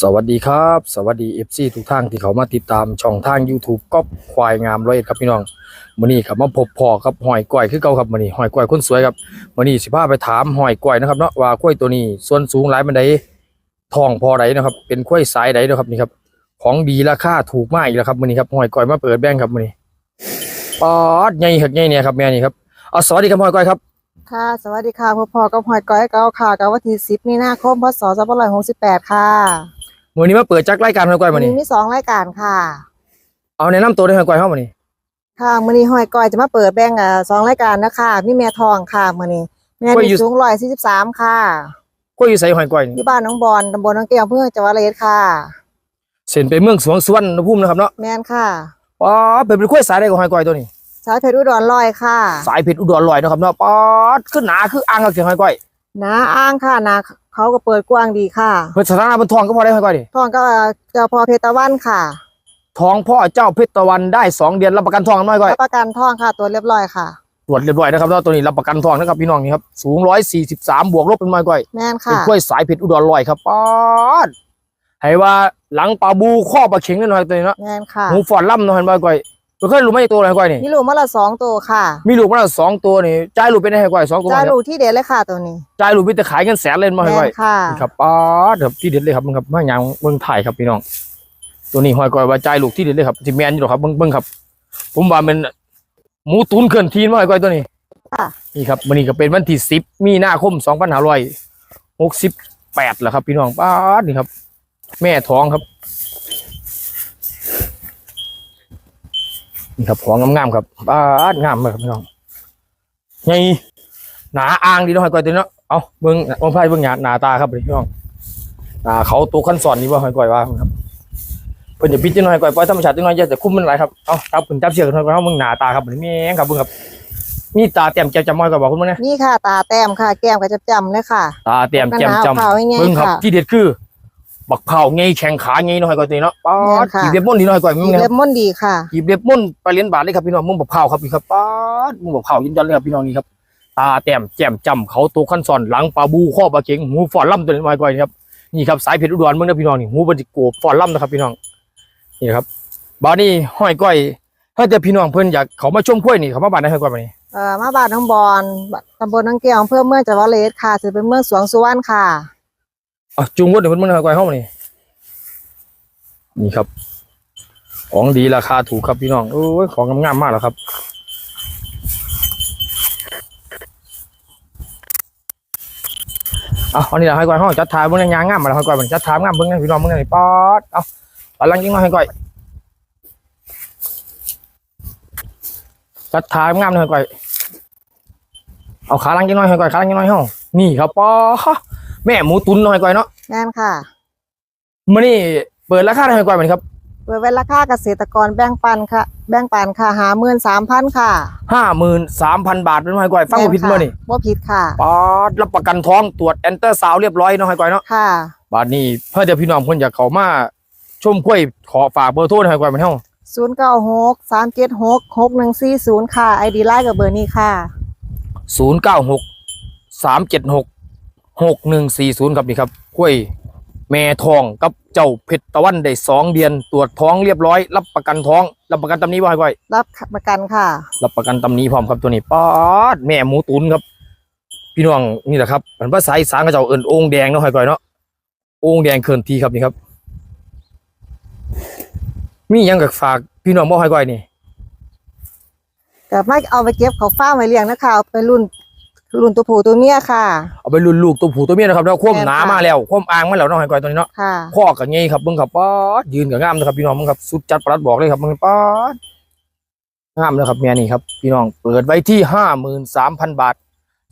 สวัสดีครับ สวัสดี FC ทุกท่านที่เขามาติดตามช่องทาง YouTube ก๊อฟควายงามร้อยเอ็ดครับพี่น้องมื้อนี้ครับมาพบพ่อครับหอยก้อยคือเก่าครับมื้อนี้หอยก้อยคนสวยครับมื้อนี้สิพาไปถามหอยก้อยนะครับเนาะว่ากล้วยตัวนี้ส่วนสูงหลายปานใดทองพอใดนะครับ เป็นกล้วยสายใดนะครับนี่ครับ ของดีราคาถูกมากอีกแล้วครับมื้อนี้ครับหอยก้อยมาเปิดแบงค์ครับมื้อนี้ปอดใหญ่หักใหญ่เนี่ยครับแม่นี่ครับเอาสวัสดีครับหอยก้อยครับค่ะ สวัสดีค่ะพ่อพ่อกับหอยก้อยเก้าค่ะกับวันที่สิบมีนาคมพศสองพันหกสิบแปดค่ะ มื้อนี้มาเปิดจักรายการหอยก้อยมื้อนี้มีสองรายการค่ะ เอาแนะนำตัวด้วยหอยก้อยเฮามื้อนี้ค่ะมื่อนี้หอยก้อยจะมาเปิดแบ่งอ่าสองรายการนะคะมีแม่ทองค่ะมื่อนี้แม่ที่สูงร้อยสี่สิบสามค่ะกล้วยอยู่ไสหอยก้อยนี่ที่บ้านน้องบอลตำบลน้องแก้วอำเพื่อจังหวัดระยองค่ะเส้นไปเมืองสวงสวรรณภูมินะครับเนาะแม่นค่ะป๊าดเป็นเป็นกล้วยสายได้กับหอยก้อยตัวนี้สายเพชรอุดรลอยค่ะ สายเพชรอุดรลอยนะครับเนาะป๊าดขึ้นหนาคืออ่างกับเสียงหอยก้อยหนาอ้างค่ะหนา เขาก็เปิดกว้างดีค่ะ เพิ่นสถานะบนทองก็พอได้หอยก้อยดิทองก็เจ้าพ่อเพชรตะวันค่ะทองพ่อเจ้าเพชรตะวันได้สองเดือนรับประกันทองน้อยก้อยรับประกันทองค่ะ ตัวเรียบร้อยค่ะ ตรวจเรียบร้อยนะครับเนาะตัวนี้รับประกันทองนะครับพี่น้องนี่ครับสูงร้อยสี่สิบสามบวกลบเป็นน้อยก้อยแม่นเป็นค่ะกล้วยสายเพชรอุดรลอยครับป๊าดให้ว่าหลังปลาบูข้อปลาเข็งนิดหน่อยตัวนี้เนาะแม่นค่ะหูฟอนล่ำเนาะเห็นบ่ก้อย เพิ่นเคยรู้ไหมตัวอะไรก้อยนี่มีลูกมาละสองตัวค่ะ มีลูกมาแล้วสองตัวนี่จ่ายลูกเป็นได้ก้อยสองตัวจ่ายเนี่ยลูกที่เด็ดเลยค่ะตัวนี้จ่ายลูกมีแต่ขายเงินแสนเลยมาให้แม่ก้อยนค่ะนี่ครับป๊าดครับที่เด็ดเลยครับมึงครับมาอย่างเมืองไทยครับพี่น้อง ตัวนี้หอยก้อยว่าใจายลูกที่เด็ดเลยครับที่แมนอยู่หรอกครับเบิ้งเบิ้งครับ ผมว่ามันหมูตุนเคลื่อนทีนมาหอยก้อยตัวนี้ค่ะนี่ครับวันนี้ก็เป็นวันที่สิบมีนาคมสองพันห้าร้อยหกสิบแปดแล้วครับ พี่น้องป๊าดนี่ครับ แม่ท้องครับ นี่ครับของงามๆครับป๊าดงามมากครับพี่น้องไงหนาอ่างดีเนาะหอยก้อยตัวนี้เนาะเอาเบิ้งองค์พายเบิ้งหน้าหน้าตาครับพี่น้องอ่าเขาตัวขั้นสอนนี่ว่าหอยก่อยว่าครับเพิ่นจะพิจารณาหอยก่อยปล่อยธรรมชาติจังน้อยอย่าจะคุ้มมันหลายครับ เอาจับคุณจับเชือกหอยก่อยเฮามึงหน้าตาครับนี่แม่งครับเบิ่งครับ มีตาเต็มแจ่มจำมอยก็บอกคุณมั้งนะนี่ค่ะ ตาแต้มค่ะ แก้มก็จะจำเลยค่ะ ตาเต็มแจ่มจำขาวๆไว้ไงเบิ่งครับค่ะที่เด็ดคือ บักเผาไงแข้งขาไงน้อยก่อยตัวนี้เนาะป๊าดแม่นค่ะกีบเล็บม่อนนี่น้อยก่อยมึอีงกนะคเล็รับบม่อนดีค่ะกีบเล็บม่อนไปเลี้ยนบาทเลยครับพี่น้องมึงบักเผาครับพี่ครับป๊าดมึงบักเผายินยันเลยครับพี่น้องนี่ครับตาเต็มแจ่มจำเขาตัวขั้นสอนหลังปลาบูข้อปลาเข็งหูฟอนล่ำตัวนี้น้อยก่อยนี่ครับนี่ครับสายเพชรอุดรมึงนะพี่น้องนี่หูบันจิโกบฟอนล่ำนะครับพี่น้องนี่ครับบ้านนี้ห้อยก้อยถ้าจะพี่น้องเพิ่นอยากเขามาชมกล้วยนี่เขามาบ้านได้ห้อยก้อยมานี่เอ่อมาบ้านน้องบอลตำบลน้องแก้วอำเภอเมืองจังหวัดระยองค่ะจะเป็นเมืองสวงสุวรรณค่ะ อะจุงวดเดี๋ยวเพิ่นมาห้อยก้อยเข้ามานี่นี่ครับ ของดีราคาถูกครับพี่น้องโอ้ยของงามๆมากแล้วครับเอาอันนี้ละห้อยก้อยห้องจัดทายเบิ่งในยางงามมาแล้วห้อยก้อยมันจัดทายงามเบิ่งนพี่น้องเบิ่งนี่ป๊อดเอาปลังยิ่งมาห้อยก้อยจัดทายงามเลยห้อยก้อยเอาขาลังจังน้อยให้ก่อยขาลังจังน้อยเฮานี่ครับปอ แม่หมูตุ๋นน้อยก่อยเนาะแม่นค่ะมื้อนี้เปิดราคาให้ก่อยมื้อนี้ครับเปิดไว้ราคาเกษตรกรแบ่งปันค่ะ แบ่งปันค่ะหาเมื่นสามพันค่ะ53,000บาทเป็นให้ก่อยฟังบ่ผิดมื้อนี่บ่ผิดค่ะปอดรับประกันท้องตรวจแอนเตอร์ซาวเรียบร้อยเนาะให้ก่อยเนาะค่ะ บาดนี้เพื่อเดี๋ยวพี่น้องเพิ่นอยากเข้ามาชมกล้วยขอฝากเบอร์โทรให้ก่อยมันเฮาศูนย์เก้าหกสามเจ็ดหกหกหนึ่งสี่ศูนย์ค่ะไอดีไลน์กับเบอร์นี้ค่ะ 096 376 6140ครับนี่ครับกล้วยแม่ทองกับเจ้าเพชรตะวันได้สองเดือนตรวจท้องเรียบร้อย รับประกันท้อง รับประกันตำนี้บ่ให้ก่อยรับประกันค่ะ รับประกันตำหนี้พร้อมครับตัวนี้ป๊อดแม่หมูตุนครับ พี่น้องนี่แหละครับมันภาษาอีสานก็จะเอาเอิ้นโองแดงเนาะหอยก่อยเนาะโองแดงเคินทีครับนี่ครับ มีหยังกับฝากพี่น้องบ่หอยก่อยนี่แต่ไม่เอาไปเก็บเขาฟ้าร์มไว้เลี้ยงนะคะเอาไปรุ่น รุ่นตัวผู้ตัวเมียค่ะ เอาไปรุ่นลูกตัวผู้ตัวเมียนะครับเนาะคว่ำแม่นหนาค่ะมาแล้วคว่ำอ่างมาแล้วเนาะหอยก่อยตัวนี้เนาะค่ะข้อกับไงครับเบิ่งครับป๊อดยืนกับงามนะครับพี่น้องเบิ่งครับสุดจัดประหลัดบอกเลยครับเบิ่งป๊อดงามนะครับแม่นี่ครับพี่น้องเปิดไว้ที่ห้าหมื่นสามพันบาท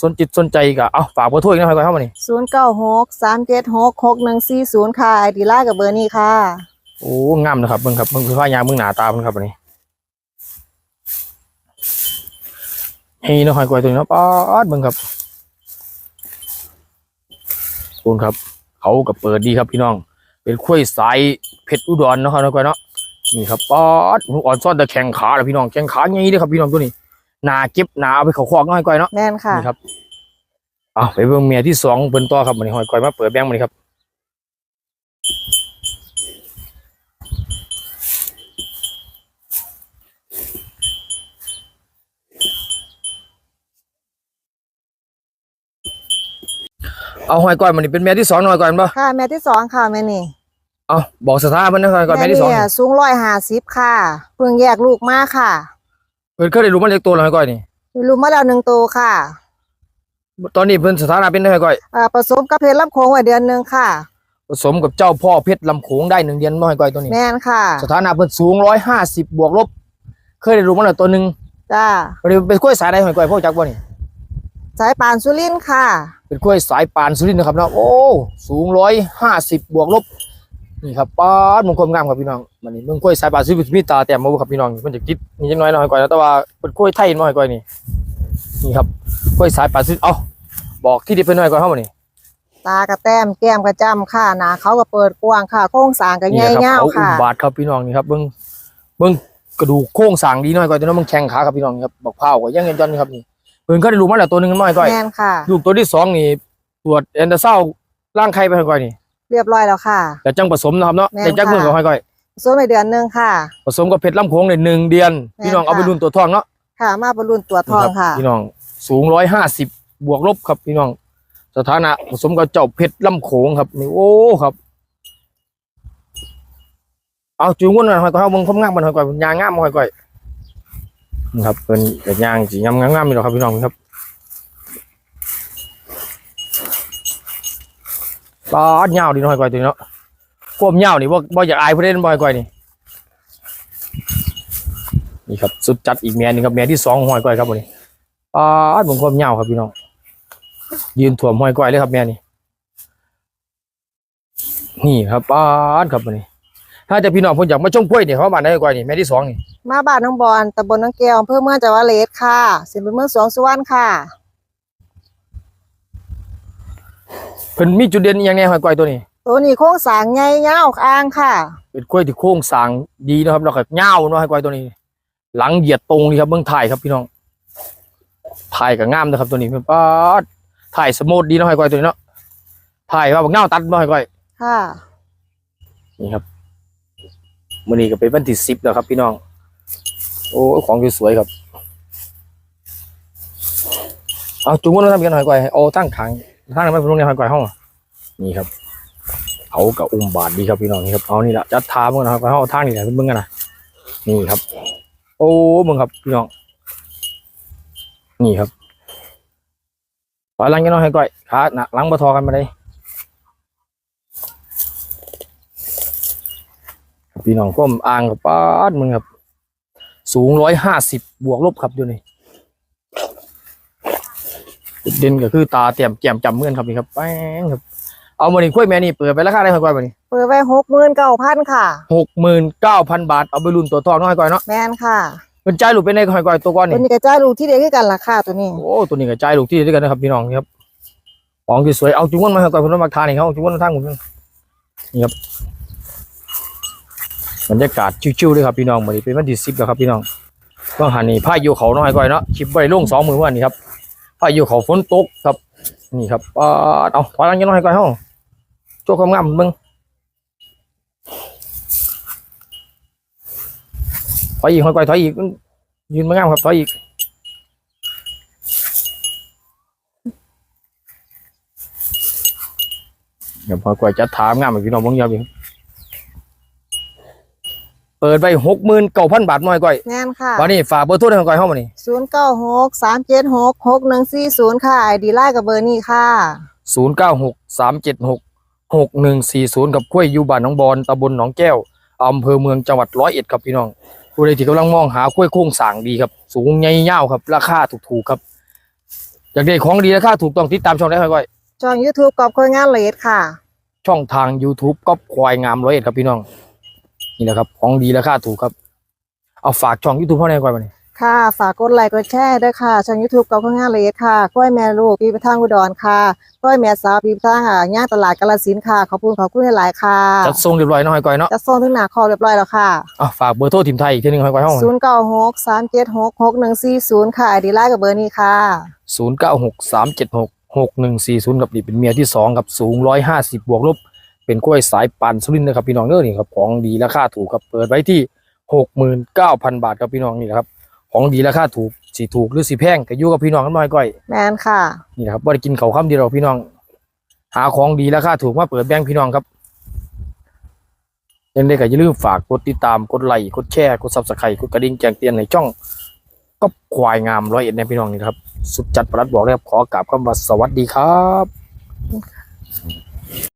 สนจิตสนใจก็เอาฝากเบอร์โทรอีกนะหอยก่อยเข้ามานี่ศูนย์เก้าหกสามเจ็ดหกหกหนึ่งสี่ศูนย์ค่ะไอดีไลน์กับเบอร์นี้ค่ะโอ้งามนะครับเบิ่งครับเบิ่งคือผ้ายางเบิ่งหน้าตาเบิ่งครับอันนี้ เฮ้ยเนาะหอยกล้วยตัวนี้เนาะป๊อดเบิ่งครับคุณครับ เขาก็เปิดดีครับพี่น้อง เป็นข้วยสายเพชรอุดรเนาะครับหอยกล้วยเนาะนี่ครับป๊อดอ่อนซ่อนแต่แข้งขาแล้วพี่น้องแข้งขาอย่างนี้เลยครับพี่น้องตัวนี้หนาเก็บหนาเอาไปเขาคอกเนาะหอยกล้วยเนาะแม่นค่ะนี่ครับเอาไปเบิ่งเมียที่สองเพิ่นต่อครับมันนี้หอยกล้วยมาเปิดแบงค์มันนี้ครับ เอาหอยก้อยมันนี่เป็นแม่ที่สองหอยก้อยแม่นบ่ค่ะแม่ที่สองค่ะแม่นี่เอาบอกสถานะมันนะหอยก้อยแม่ที่สองเนี่ยสูงร้อยห้าสิบค่ะเพิ่งแยกลูกมาค่ะเพิ่นเคยได้รู้มันเล็กตัวแล้วหอยก้อยนี่มีลูกมาแล้วหนึ่งตัวค่ะ ตอนนี้เพิ่นสถานะเป็นหอยก้อยเอ่อผสมกับเพชรลำโขงไว้เดือนหนึ่งค่ะผสมกับเจ้าพ่อเพชรลำโขงได้หนึ่งเดือนบ่หอยก้อยตัวนี้แม่นค่ะ สถานะเพิ่นสูง150บวกลบ เคยได้รู้มันแล้วตัวหนึงจ้าวันนี้เป็นกล้วยสายใดหอยก้อยพ่อจักบ่นี่ สายปานสุรินทร์ค่ะ เป็นกล้วยสายปานสุรินทร์นะครับเนาะโอ้สูง150บวกลบนี่ครับป้าดมงคลงามครับพี่น้องมันนี่เมืองกล้วยสายปานสุรินทร์มีตาแต้มมาบ่ครับพี่น้องเพิ่นจะคิดนี่จังน้อยหน่อยก่อนแต่ว่าเป็นกล้วยไทยน้อยก่อนนี่นี่ครับกล้วยสายปานสุรินทร์เอ้าบอกที่ดิเพิ่นหน่อยก่อนเฮาบ่นี่ตากระแต้มแก้มกระจำค่ะหนาเขาก็เปิดกว้างค่ะ โค้งสร้างก็ใหญ่นี่เงาครับเขาอุ้ค่ะมบาดครับพี่น้องนี่ครับเบิ่งเบิ่งกระดูกโครงสร้างดีหน่อยก่อนแต่ว่ามึงแข้งขาครับพี่น้องนี่ครับบักพร้าวก็ยังยันยันครับนี่ เพิ่นก็ได้รู้มาแล้วตัวหนึงน้อยก่อนแม่นค่ะ ลูกตัวที่สองนี่ตรวจแอนเดอร์เซาร่างไข่ไปหอยก่อยนี่เรียบร้อยแล้วค่ะ แต่จังผสมนะครับเนาะแม่นแต่จักมือกับหอยก่อยผสมไปเดือนหนึ่งค่ะ ผสมกับเพชรลำโขงในหนึ่งเดือนแม่นพี่น้องเอาไปค่ะ รุ่นตัวทองเนาะ ค่ะ มาบรรลุนตัวจทองนี่รับค่ะ พี่น้องสูงร้อยห้าสิบบวกลบครับพี่น้อง สถานะผสมกับเจ้าเพชรลำโขงครับนี่โอ้ครับ เอาจูงวนหน่อยหอยก่อยเอาเบิ่งคมงามมันหอยก่อยยางงามหอยก่อยนี่ ครับเป็นแต่ยางสีงามงามๆนี่หรอกครับพี่น้องครับปลาดยาดีนาะหอยก่อยตัวนี้เนาะควบยานี่บ่บ่อยากอายผู้เล่นบ่อยก่อยนี่นี่ครับสุดจัดอีกแม่หนึงครับแม่ที่สองของหอยก่อยครับวันนี้ปลาผมควบยาครับพี่น้องยืนถ่วมหอยก่อยเลยครับแม่นี่นี่ครับปลาครับวันนี้ ถ้าจะพี่น้องเพิ่นอยากมาชมกล้วยนี่เขาบ้านได้ก่อยนี่แม่ที่สองนี่ มาบ้านน้องบอลตำบลน้องแก้วอำเภอเมืองจังหวัดเลสค่ะสิเป็นเมืองสองสุวรรณค่ะเพิ่นมีจุดเด่นอหย่างแน่หอยก่อยตัวนี้ ตัวนี้โค้งสร้างใหญ่เงาอ่างค่ะ เป็นกล้วยที่โค้งสร้างดีนะครับแล้วก็ยาวเนาะหอยก่อยตัวนี้ หลังเหยียดตรงนี่ครับเบิ่งถ่ายครับพี่น้องถ่ายก็งามนะครับตัวนี้เพิ่นปาดถ่ายสมูทดีเนาะหอยก่อยตัวนี้เนาะถ่ายว่าบักเงาตัดเนาะหอยก่อย ค่ะ นี่ครับมื้อนี้ก็เป็นวันที่10แล้วครับพี่น้อง โอ้ของสวยๆครับ เอาจุงมันทำกันหอยก่อยเอาตั้งขังตั้งนั้นไม่เป็นโรงเรียนหอยก่อยห้องนี่ครับเอากับอุ้มบาทดีครับพี่น้องนี่ครับเอานี่ละจัดทามื่อนะครับเอาทางนี่แหละเบิ่งกันนะนี่ครับ โอ้เบิ่งครับพี่น้องนี่ครับปล่อยลังกันหน่อยให้ก่อยขาหนักลังบะทอกันมาเลยพี่น้องก้มอ่างกับป้าดมึงครับ สูงร้อยห้าสิบบวกลบครับเดี๋ยวนี้จุดเด่นก็คือตาเตรียมแจ่มจำเมื่อนครับนี่ครับแป้งครับ เอามาหนึ่งกล้วยแม่นี่เปิดไปราคาได้ค่อยๆมานี่เปิดไว้หกหมื่นเก้าพันค่ะหกหมื่นเก้าพันบาทเอาไปรุ่นตัวทองน้อยก่อยเนาะแมนค่ะเป็นใจายลูกเป็นในค่อยก่อยตัวก้อนตัวนี่นี้กระจายลูกที่เดียวกันราคาตัวนี้โอ้ตัวนี้กับใจายลูกที่ด้วยกันนะครับพี่น้องนี่ครับของที่สวยเอาจุ้งมันมาให้ก่อยคุณมาทานนี่เขาเอาจุ้งมันมาทางผมนี่ครับ บรรยากาศชิวๆเลยครับพี่น้องวันนี้เป็นวันที่สิบแล้วครับพี่น้องต้องหันนี่พายุเขาน้อยก่อยเนาะชิบไปลงสองมือวันนี้ครับพายุเขาฝนตกครับ นี่ครับอ่าเอาถอยหลังยังน้อยก่อยเฮาโจ้ความงามเบิ่งถอยอีกถอยไปถอยอีกยืนมางามครับถอยอีกเดี๋ยวพอกว่าจะถามงามอีกพี่น้องเบางยางอีก ปิดไปหกหมื่นเก้าพันบาทน้อยก้อยแมนค่ะวันนี้ฝากเบอร์โทรให้ก้อยเข้ามานี่ศูนย์เก้าหกสามเจ็ดหกหกหนึ่งสี่ศูนย์ค่ะไอดีไลน์กับเบอร์นี้ค่ะศูนย์เก้าหกสามเจ็ดหกหกหนึ่งสี่ศูนย์กับกล้วยอยูบ้านหนองบอนตำบลหนองแก้วอำเภอเมืองจังหวัดร้อยเอ็ดครับพี่น้องผู้ใดที่กำลังมองหากล้วยโค้งสร้างดีครับ สูงใหญ่ยาวครับ ราคาถูกๆครับอยากได้ของดีราคาถูกต้องติดตามช่องได้ค่อยๆช่อง YouTube กอบคุยงานเลสค่ะ ช่องทาง YouTube ก็ควายงามร้อยเอ็ดครับพี่น้อง นี่แหละครับ ของดีราคาถูกครับ เอาฝากช่อง YouTube เท่าไหร่ก่อนมาเนี่ยค่ะ ฝากกดไลค์กดแชร์ด้วยค่ะ ช่อง YouTube กอบคุยงานเลสค่ะกล้วยแม่ลูกปีไปทางอุดรค่ะกล้วยแม่สาวปีไปทางอ่าย่างตลาดกาลสินธุ์ค่ะ ขอบคุณขอบคุณหลายๆค่ะจัดทรงเรียบร้อยเน้อยก่อยเนาะจะส่งถึงหน้าคอเรียบร้อยแล้วค่ะเอาฝากเบอร์โทรทีมไทยอีกทีหนึงให้ก่อยห้องศูนย์เก้าหกสามเจ็ดหกหกหนึ่งสี่ศูนย์ค่ะไอดีไลน์กับเบอร์นี้ค่ะศูนย์เก้าหกสามเจ็ดหกหกหนึ่งสี่ศูนย์กับนี่เป็นเมียที่สองกับสูงร้อยห้าสิบบวกลบ เป็นกล้วยสายปันสุรินนะครับพี่น้องเนอนี่ครับของดีราคาถูกครับเปิดไว้ที่หกหมื่นเก้าพันบาทครับพี่น้องนี่นะครับของดีราคาถูกสีถูกหรือสีแพงก็อยู่กับพี่น้องกันหน่อยก้อยแมนค่ะนี่นะครับว่าได้กินเขาข้ามดีเราพี่น้อง หาของดีราคาถูกมาเปิดแบ่งพี่น้องครับยังได้ก็อย่าลืมฝากกดติดตามกดไลค์กดแชร์กดซับสไครต์กดกระดิ่งแจ้งเตือนในช่องก็ควายงามร้อยเอ็ดนะพี่น้องนี่ครับ สุดจัดประลัดบอกเลยครับขอกราบคำว่าสวัสดีครับ